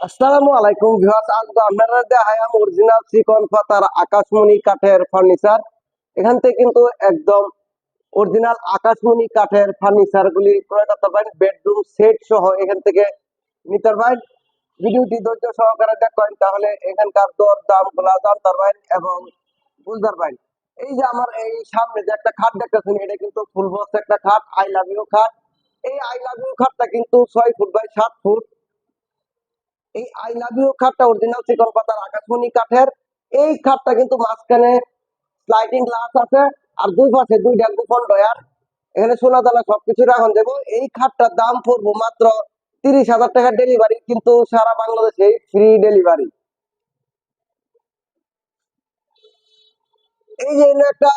আসসালামু আলাইকুম ভিউয়ার্স আপনারা অরিজিনাল চিকন পাতার আকাশমণি কাঠের ফার্নিচার এখান থেকে কিন্তু একদম অরিজিনাল আকাশমণি কাঠের ফার্নিচার গুলি ক্রয় করতে পারেন বেডরুম সেট সহ এখান থেকে নিতে পারেন। ভিডিওটি ধৈর্য সহকারে তাহলে এখানকার দর দামগুলা জানতে এবং বুঝতে এই যে আমার এই সামনে যে একটা খাট দেখতেছেন, এটা কিন্তু ফুল একটা খাট আই লাভ ইউ খাট। এই আই লাভ ইউ খাটটা কিন্তু ছয় ফুট বাই সাত ফুট। এই আই লাভ ইউ খাটটা অরিজিনাল চিকন পাতার আকাশমণি কাঠের। এই খাটটা কিন্তু মাঝখানে স্লাইডিং গ্লাস আছে আর দুই পাশে দুইটা গোপন ডয়ার এখানে সোনা দানা সবকিছু রাখুন। দেবো এই খাটটার দাম পড়ব মাত্র তিরিশ হাজার টাকা ডেলিভারি কিন্তু সারা বাংলাদেশে ফ্রি ডেলিভারি এই যে একটা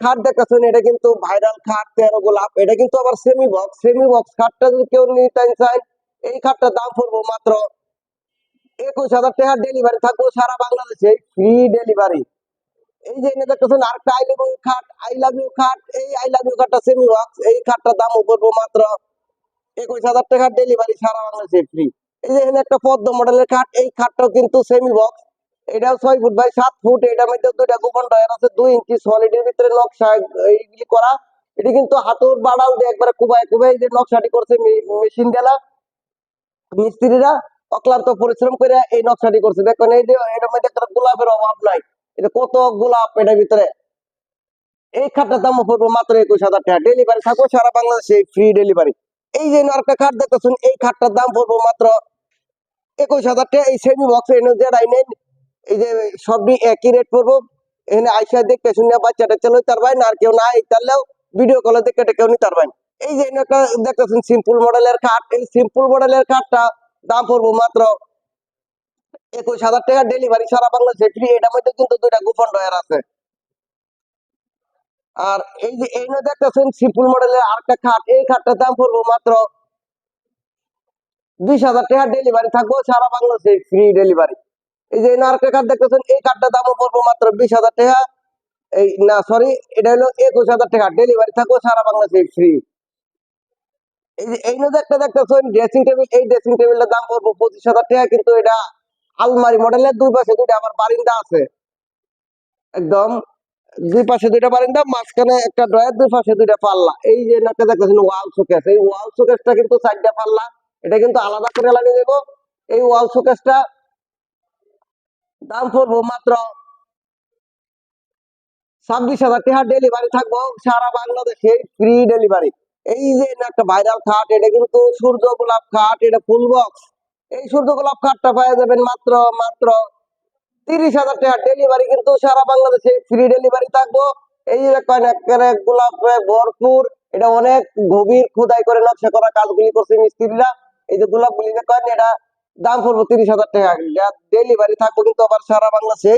খাট দেখতেছেন এটা কিন্তু ভাইরাল খাট, তেরো গোলাপ। এটা কিন্তু আবার সেমি বক্স সেমি বক্স খাটটা যদি কেউ নিতে চান এই খাটটার দাম পড়ব মাত্র একুশ হাজার টাকা ডেলিভারি থাকব সারা বাংলাদেশে ফ্রি ডেলিভারি এই যে এনে দেখতেছেন, আরেকটা আই লাভ ইউ খাট আই লাভ ইউ খাট এই আই লাভ ইউ খাটটা সেমি বক্স এই খাটটার দাম পড়ব মাত্র একুশ হাজার টাকা ডেলিভারি সারা বাংলাদেশে ফ্রি এই যে এখানে একটা পদ্ম মডেলের খাট এই খাটটাও কিন্তু সেমি বক্স এটাও ছয় ফুট বাই সাত ফুট এটার মধ্যে দুইটা গোপন ডয়ার আছে, দুই ইঞ্চি সলিডের ভিতরে নকশা এইগুলি করা। এটি কিন্তু হাতুর বাড়াল দিয়ে একবারে কুবায় কুবাই যে নকশাটি করছে মেশিন দেলা মিস্ত্রিরা। অক্লান্ত পরিশ্রম করে এই নকশাটি করছে। দেখুন, এই যে এটার মধ্যে একটা গোলাপের অভাব নাই। এটা কত গোলাপ এটার ভিতরে? এই খাটটার দাম পড়ব মাত্র একুশ হাজার টাকা। ডেলিভারি থাকব সারা বাংলাদেশে ফ্রি ডেলিভারি এই যে, আরেকটা খাট দেখতেছেন, এই খাটটার দাম পড়ব মাত্র একুশ হাজার টাকা। এই সেমি বক্স যেটাই নেন এই যে, সবই একই রেট পড়ব। এখানে আইসা দেখতে শুনে বাচ্চাটা চলো তার ভাই, না আর কেউ না তাহলেও ভিডিও কলে দেখে কেউ নিতে পারবেন এই যে একটা দেখতেছেন সিম্পল মডেলের খাট। এই সিম্পল মডেলের খাটটা দাম পড়ব মাত্র একুশ হাজার টাকা ডেলিভারি সারা বাংলাদেশে ফ্রি এটার মধ্যে কিন্তু দুইটা গোপন ডয়ার আছে। আর এই যে, এই নয় দেখতেছেন সিম্পল মডেলের আরেকটা খাট, এই খাটটার দাম পড়ব মাত্র বিশ হাজার টাকা ডেলিভারি থাকব সারা বাংলাদেশে ফ্রি ডেলিভারি এই যে আরেকটা খাট দেখতেছেন, এই খাটটার দামও পড়ব মাত্র বিশ হাজার টাকা। এই, না সরি এটা হলো একুশ হাজার টাকা ডেলিভারি থাকব সারা বাংলাদেশে ফ্রি এই যে একটা দেখতেছেন ড্রেসিং টেবিল এই ড্রেসিং টেবিলটার দাম পড়ব পঁচিশ হাজার টাকা, কিন্তু এটা আলমারি মডেলের দুই পাশে দুইটা আবার বারিন্দা আছে। একদম, দুই পাশে দুইটা বারিন্দা, মাঝখানে একটা ড্রয়ার, দুই পাশে দুইটা পাল্লা। এই যে একটা দেখতেছেন ওয়াল শোকেস এই ওয়াল শোকেসটা কিন্তু চারটা পাল্লা, এটা কিন্তু আলাদা করে লাগিয়ে দেবো। এই ওয়াল শোকেসটা দাম পড়ব মাত্র ছাব্বিশ হাজার টাকা। ডেলিভারি থাকব সারা বাংলাদেশে ফ্রি ডেলিভারি এই যে একটা ভাইরাল খাট, এটা কিন্তু সূর্য গোলাপ খাট, এটা ফুল বক্স এই সূর্য গোলাপ খাটটা পাওয়া যাবেন মাত্র মাত্র তিরিশ হাজার টাকা ডেলিভারি কিন্তু সারা বাংলাদেশে ফ্রি ডেলিভারি থাকব। এই যে একেবারে গোলাপ ভরপুর, এটা অনেক গভীর খোদাই করে নকশা করা কাজগুলি করছে মিস্ত্রিরা। এই যে গোলাপ গুলি দেখেন, এটা দাম পড়ব তিরিশ হাজার টাকা। ডেলিভারি থাকব কিন্তু আবার সারা বাংলাদেশে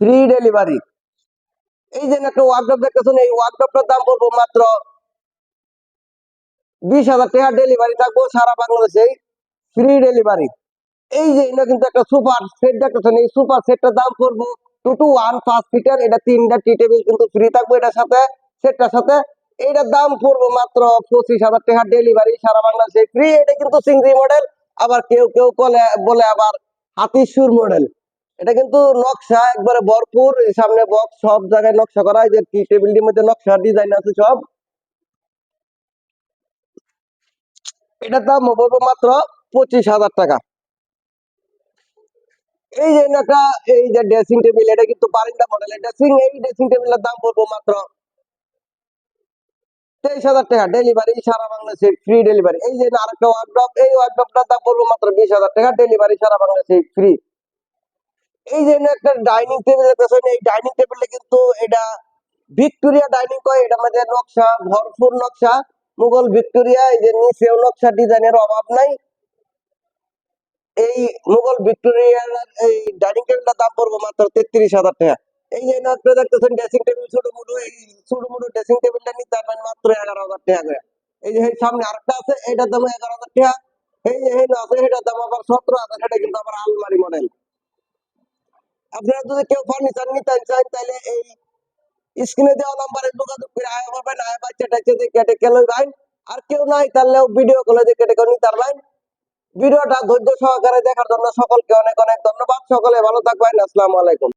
ফ্রি ডেলিভারি এই যে একটা ওয়ার্কডপ দেখতেছেন, এই ওয়ার্কডপটার দাম পড়ব মাত্র বিশ হাজার টাকা ডেলিভারি থাকব, সারা বাংলাদেশে ফ্রি ডেলিভারি এই যে এটা কিন্তু একটা সুপার সেট দেখতেছেন, এই সুপার সেটটার দাম পড়ব টু টু ওয়ান পাঁচ সিটার এটা তিনটা টি টেবিল কিন্তু ফ্রি থাকব এটার সাথে সেটটার সাথে। এইটার দাম পড়ব মাত্র পঁচিশ হাজার টাকা ডেলিভারি সারা বাংলাদেশে ফ্রি এটা কিন্তু চিংড়ি মডেল আবার কেউ কেউ বলে বলে আবার হাতিসুর মডেল এটা কিন্তু নকশা, একবারে ভরপুর, সামনে বক্স সব জায়গায় নকশা করা যে টি টেবিলটির মধ্যে নকশা ডিজাইন আছে সব। এটার দাম পড়ব মাত্র পঁচিশ হাজার টাকা। এই যে একটা, এই যে ড্রেসিং টেবিল এটা কিন্তু বারিন্দা মডেলের ড্রেসিং এই ড্রেসিং টেবিলের দাম পড়ব মাত্র তেইশ হাজার টাকা। ডেলিভারি সারা বাংলাদেশে ফ্রি ডেলিভারি এই যে আরেকটা ওয়ার্কড্রপ এই ওয়ার্কড্রপটার দাম পড়ব মাত্র বিশ হাজার টাকা। ডেলিভারি সারা বাংলাদেশে ফ্রি এই যে একটা ডাইনিং টেবিল দেখতেছেন এই ডাইনিং টেবিলে কিন্তু এটা ভিক্টোরিয়া ডাইনিং কয় এটা মধ্যে নকশা, ভরপুর নকশা। মুঘল ভিক্টোরিয়া এই যে নিচেও নকশা ডিজাইনের অভাব নাই, এই মুঘল ভিক্টোরিয়ার এই ডাইনিং টেবিলটার দাম পড়ব মাত্র তেত্রিশ হাজার টাকা। এই যে আপনি দেখতেছেন ড্রেসিং টেবিল ছোট মোটো, এই ছোট মোটো ড্রেসিং টেবিলটা নিতে পারবেন মাত্র এগারো হাজার টাকা করে। এই যে সামনে আরেকটা আছে, এটার দাম এগারো হাজার টাকা। এই যে এই আছে, এটার দাম আবার সতেরো হাজার, এটা কিন্তু আবার আলমারি মডেল আপনারা যদি কেউ ফার্নিচার নিতে চান, তাহলে এই স্ক্রিনে দেওয়া নাম্বারে যোগাযোগ করে আয় পাবেন আয় বাচ্চা টাচ্চা কেটে কেলো ভাই। আর কেউ নাই, তাহলেও ভিডিও কলে দিয়ে কেটে কেউ নিতে পারবেন ভিডিওটা ধৈর্য সহকারে দেখার জন্য সকলকে অনেক অনেক ধন্যবাদ। সকলে ভালো থাকবেন, আসসালামু আলাইকুম।